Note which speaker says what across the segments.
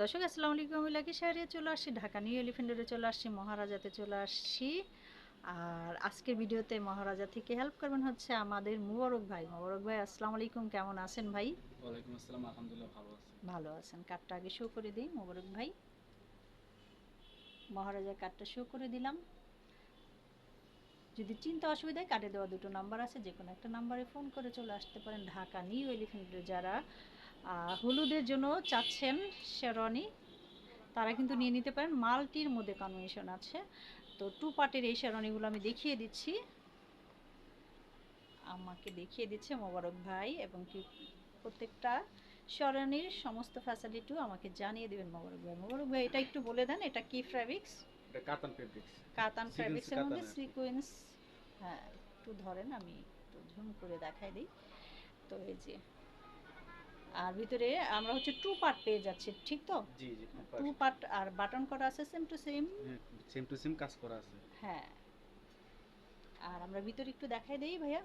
Speaker 1: দর্শক আসসালামু আলাইকুম। আমি লাকি শাহরিয়া চলে আসছি ঢাকা নিউ এলিফেন্টে চলে আসছি মহারাজাতে চলে আসছি। আর আজকের ভিডিওতে মহারাজা থেকে হেল্প করবেন হচ্ছে আমাদের মুবারক ভাই। মুবারক ভাই আসসালামু আলাইকুম। কেমন আছেন ভাই?
Speaker 2: ওয়ালাইকুম আসসালাম আলহামদুলিল্লাহ ভালো আছি।
Speaker 1: ভালো আছেন। কার্ডটা আগে শো করে দিই মুবারক ভাই। মহারাজা কার্ডটা শো করে দিলাম। যদি চিন্তা অসুবিধা হয় কাটে দেওয়া দুটো নাম্বার আছে যে কোনো একটা নাম্বারে ফোন করে চলে আসতে পারেন ঢাকা নিউ এলিফেন্টে যারা হলুদের জন্য চাচ্ছেন শেরওয়ানি। তারা কিন্তু নিয়ে নিতে পারেন মাল্টির মধ্যে কনভেনশন আছে। তো টু পার্টের এই শেরওয়ানিগুলো আমি দেখিয়ে দিচ্ছি। আমাকে দেখিয়ে দিচ্ছে মোবারক ভাই এবং কি প্রত্যেকটা শেরওয়ানির সমস্ত ফ্যাসিলিটিও আমাকে জানিয়ে দেবেন মোবারক ভাই। মোবারক ভাই এটা একটু বলে দেন এটা কি ফ্যাব্রিক্স
Speaker 2: এটা কাতান ফেব্রিক্স
Speaker 1: কাতান
Speaker 2: Sequence
Speaker 1: ফ্যাব্রিক্সের মধ্যে। সিকোয়েন্স হ্যাঁ একটু ধরেন আমি একটু ঝুম করে দেখাই দিই। তো এই যে আর ভিতরে আমরা হচ্ছে টু পার্ট পেয়ে যাচ্ছি ঠিক তো?
Speaker 2: জি জি
Speaker 1: টু পার্ট আর বাটন করা আছে same to same
Speaker 2: same to same কাজ করা আছে।
Speaker 1: হ্যাঁ। আর আমরা ভিতরে একটু দেখাই দেই ভাইয়া।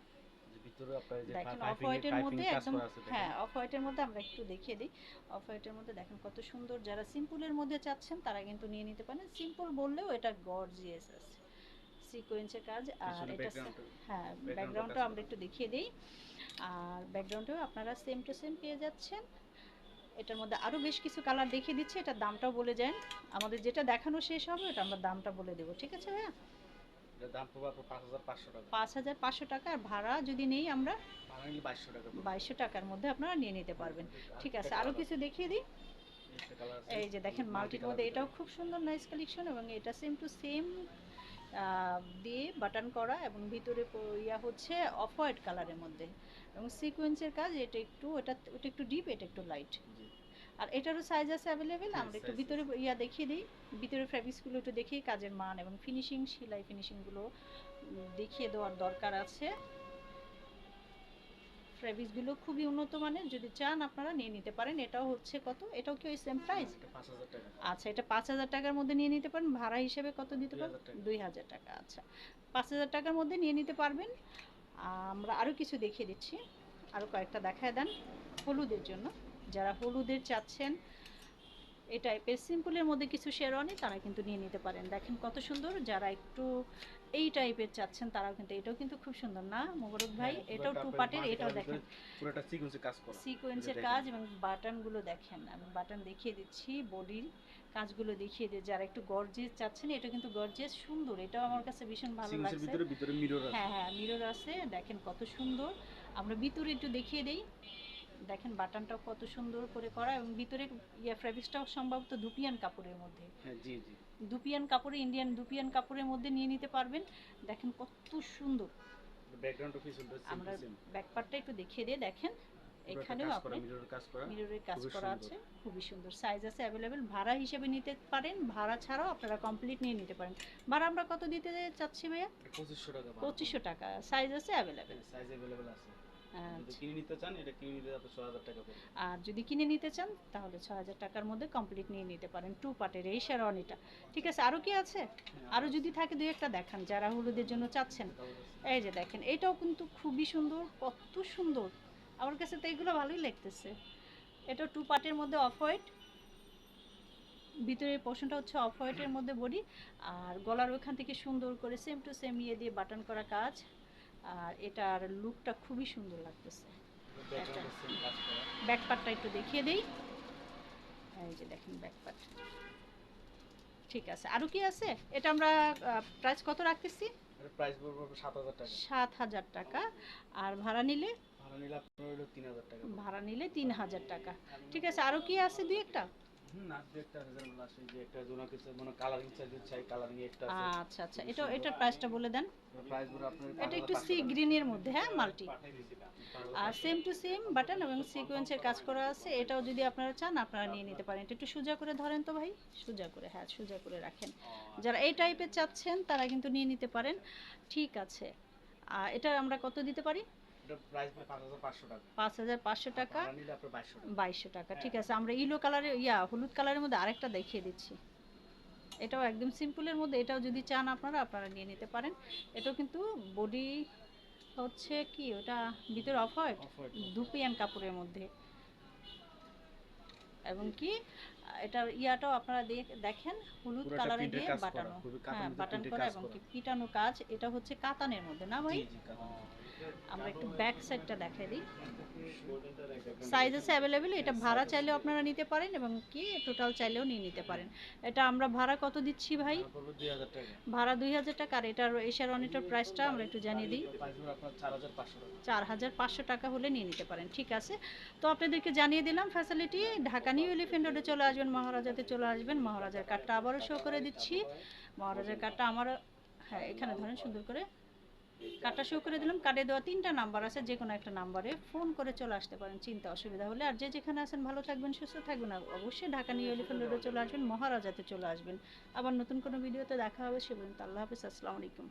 Speaker 2: ভিতরে আপনার যে
Speaker 1: দেখেন অফ
Speaker 2: পাইপিং
Speaker 1: হোয়াইটের মধ্যে একদম হ্যাঁ অফ হোয়াইটের মধ্যে আমরা একটু দেখিয়ে দিই। অফ হোয়াইটের মধ্যে দেখেন কত সুন্দর যারা সিম্পলের মধ্যে চাচ্ছেন তারা কিন্তু নিয়ে নিতে পারেন। সিম্পল বললেও এটা গর্জিয়াস আছে। সিকোয়েন্সের কাজ আর এটা হ্যাঁ আমরা একটু দেখিয়ে দিই। আর ব্যাকগ্রাউন্ডেও আপনারা সেম টু সেম পেয়ে যাচ্ছেন। এটার মধ্যে আরও বেশ কিছু কালার দেখিয়ে দিচ্ছি এটার দামটাও বলে যান। আমাদের যেটা দেখানো শেষ হবে ওটা আমরা দামটা বলে দেবো ঠিক আছে ভাইয়া?
Speaker 2: দাম পাঁচ হাজার পাঁচশো টাকা।
Speaker 1: আর ভাড়া যদি নেই আমরা
Speaker 2: বাইশশো
Speaker 1: টাকার মধ্যে আপনারা নিয়ে নিতে পারবেন। ঠিক আছে আরও কিছু দেখিয়ে দিই? এই যে দেখেন মাল্টির মধ্যে এটাও খুব সুন্দর নাইস কালেকশন এবং এটা সেম টু সেম দিয়ে বাটন করা এবং ভিতরে ইয়া হচ্ছে অফ হোয়াইট কালারের মধ্যে। এবং সিকোয়েন্সের কাজ এটা একটু এটা ওটা একটু ডিপ এটা একটু লাইট আর এটারও সাইজ আছে অ্যাভেলেবেল আমরা একটু ভিতরে ইয়া দেখিয়ে দিই। ভিতরে ফ্যাব্রিক্সগুলো একটু দেখিয়ে কাজের মান এবং ফিনিশিং সেলাই ফিনিশিংগুলো দেখিয়ে দেওয়ার দরকার আছে। ফ্যাব্রিক্সগুলো খুবই উন্নত মানের। যদি চান আপনারা নিয়ে নিতে পারেন। এটাও হচ্ছে কত? এটাও কি ওই সেম প্রাইস আচ্ছা এটা পাঁচ হাজার টাকার মধ্যে নিয়ে নিতে পারেন। ভাড়া হিসেবে কত দিতে পারেন? দুই হাজার টাকা। আচ্ছা। পাঁচ হাজার টাকার মধ্যে নিয়ে নিতে পারবেন। আমরা আরও কিছু দেখিয়ে দিচ্ছি। আরও কয়েকটা দেখায় দেন হলুদের জন্য। যারা হলুদের চাচ্ছেন এই টাইপের সিম্পলের মধ্যে কিছু শেরওয়ানি তারা কিন্তু নিয়ে নিতে পারেন। দেখেন কত সুন্দর যারা একটু এই টাইপের চাচ্ছেন তারাও কিন্তু এটাও কিন্তু খুব সুন্দর। না মোবারক ভাই?
Speaker 2: হ্যাঁ,
Speaker 1: এটাও টু পার্টের এটাও দেখেন।
Speaker 2: পুরোটা সিকোয়েন্সে কাজ করা।
Speaker 1: সিকোয়েন্সের কাজ এবং বাটনগুলো দেখেন। আমি বাটন দেখিয়ে দিচ্ছি বডির কাজগুলো দেখিয়ে দিই যারা একটু গর্জিয়াস চাচ্ছেন এটা কিন্তু গর্জিয়াস সুন্দর। এটাও আমার কাছে ভীষণ ভালো
Speaker 2: সিকোয়েন্সের
Speaker 1: লাগছে।
Speaker 2: ভিতরে ভিতরে মিরর আছে।
Speaker 1: হ্যাঁ হ্যাঁ মিরর আছে। দেখেন কত সুন্দর। আমরা ভিতরে একটু দেখিয়ে দেই। দেখেন বাটনটাও কত সুন্দর করে করা এবং ভিতরে ইয়া ফ্যাব্রিক্সটাও সম্ভবত দুপিয়ান কাপড়ের মধ্যে।
Speaker 2: হ্যাঁ জি জি।
Speaker 1: দুপিয়ান কাপড়ে ইন্ডিয়ান দুপিয়ান কাপড়ের মধ্যে নিয়ে নিতে পারবেন। দেখেন কত সুন্দর।
Speaker 2: ব্যাকগ্রাউন্ডটা পিছনটা সেম
Speaker 1: আমরা ব্যাকপার্টটা একটু দেখিয়ে দিয়ে দেখেন। এখানেও আপনি
Speaker 2: মিররের কাজ করা। সুন্দর।
Speaker 1: আছে। খুবই সুন্দর। সাইজ আছে অ্যাভেলেবেল ভাড়া হিসেবে নিতে পারেন। ভাড়া ছাড়াও আপনারা কমপ্লিট নিয়ে নিতে পারেন। ভাড়া আমরা কত দিতে চাচ্ছি ভাইয়া?
Speaker 2: পঁচিশশো টাকা
Speaker 1: পঁচিশশো টাকা। সাইজ আছে অ্যাভেলেবেল
Speaker 2: সাইজ অ্যাভেলেবেল আছে। যদি কিনে নিতে চান এটা কিনে নিতে আপনার ছ টাকা পড়বে
Speaker 1: আর যদি কিনে নিতে চান তাহলে ছ হাজার টাকার মধ্যে কমপ্লিট নিয়ে নিতে পারেন টু পার্টের এই শেরওয়ানিটা। ঠিক আছে আরও কি আছে? আরও যদি থাকে দুই একটা দেখান যারা হলুদের জন্য চাচ্ছেন। এই যে দেখেন এটাও কিন্তু খুবই সুন্দর কত সুন্দর। আমার কাছে তো এগুলো ভালোই লাগতেছে। এটা টু পার্টের মধ্যে অফ হোয়াইট ভিতরের পোর্শনটা হচ্ছে অফ হোয়াইটের মধ্যে বডি। আর গলার ওখান থেকে সুন্দর করে সেম টু সেম ইয়ে দিয়ে বাটন করা কাজ। আর এটার লুকটা খুবই সুন্দর লাগতেছে।
Speaker 2: ব্যাকগ্রাউন্ডে সেম কাজ করা।
Speaker 1: ব্যাক পার্টটা একটু দেখিয়ে দেই। এই যে দেখেন ব্যাক পার্ট ঠিক আছে। আরও কি আছে? এটা আমরা প্রাইস কত রাখতেছি?
Speaker 2: প্রাইস সাত হাজার টাকা।
Speaker 1: আর ভাড়া নিলে?
Speaker 2: ভাড়া নিলে তিন হাজার টাকা।
Speaker 1: ভাড়া নিলে তিন হাজার টাকা। ঠিক আছে। আরও কি আছে দুই একটা?
Speaker 2: মানে
Speaker 1: আচ্ছা আচ্ছা এটা প্রাইসটা বলে দেন। একটু সি গ্রিনের মধ্যে হ্যাঁ মাল্টি আর সেম টু সেম বাটন এবং সিকোয়েন্সের কাজ করা আছে এটাও যদি আপনারা চান আপনারা নিয়ে নিতে পারেন। এটা একটু সোজা করে ধরেন তো ভাই সোজা করে হ্যাঁ সোজা করে রাখেন। যারা এই টাইপের চাচ্ছেন তারা কিন্তু নিয়ে নিতে পারেন। ঠিক আছে। আর এটা আমরা কত দিতে পারি?
Speaker 2: পাঁচ হাজার পাঁচশো টাকা। বাইশশো টাকা।
Speaker 1: ঠিক আছে। আমরা ইলো কালারের ইয়া হলুদ কালারের মধ্যে আরেকটা দেখিয়ে দিচ্ছি। এটাও একদম সিম্পলের মধ্যে এটাও যদি চান আপনারা আপনারা নিয়ে নিতে পারেন। এটাও কিন্তু বডি হচ্ছে কি ওটা ভিতরে অফ হোয়াইট। দুপিয়ান কাপড়ের মধ্যে। এবং কি এটার ইয়াটাও আপনারা দেখ- দেখেন হলুদ কালারে দিয়ে বাটানো। হ্যাঁ বাটান করা এবং কি পিটানো কাজ এটা হচ্ছে কাতানের মধ্যে না ভাই। আমরা একটু ব্যাক সাইডটা দেখাই দিই সাইজ আছে অ্যাভেলেবেল এটা ভাড়া চাইলেও আপনারা নিতে পারেন এবং কি টোটাল চাইলেও নিয়ে নিতে পারেন এটা আমরা ভাড়া কত দিচ্ছি ভাই
Speaker 2: আমার পড়বে 2000 টাকা।
Speaker 1: ভাড়া দুই হাজার টাকা, আর এটার এশিয়ার অনিটার প্রাইসটা আমরা একটু জানিয়ে দিই
Speaker 2: প্রাইস হবে আপনার 4500 টাকা।
Speaker 1: চার হাজার পাঁচশো টাকা হলে নিয়ে নিতে পারেন, ঠিক আছে তো আপনাদেরকে জানিয়ে দিলাম ফ্যাসিলিটি ঢাকা নিউ এলিফেন্ট রোডে চলে আসবেন, মহারাজাতে চলে আসবেন, মহারাজার কার্ডটা আবারও শো করে দিচ্ছি মহারাজার কার্ডটা আমারও হ্যাঁ এখানে ধরেন সুন্দর করে কার্ডটা শো করে দিলাম। কার্ডে দেওয়া তিনটা নাম্বার আছে যে কোনো একটা নাম্বারে ফোন করে চলে আসতে পারেন, চিন্তা অসুবিধা হলে। আর যে যেখানে আছেন, ভালো থাকবেন, সুস্থ থাকবেন, আর অবশ্যই ঢাকা নিউ এলিফেন্ট রোডে চলে আসবেন, মহারাজাতে চলে আসবেন। আবার নতুন কোনো ভিডিওতে দেখা হবে, সে পর্যন্ত আল্লাহ হাফিজ, আসসালামু আলাইকুম।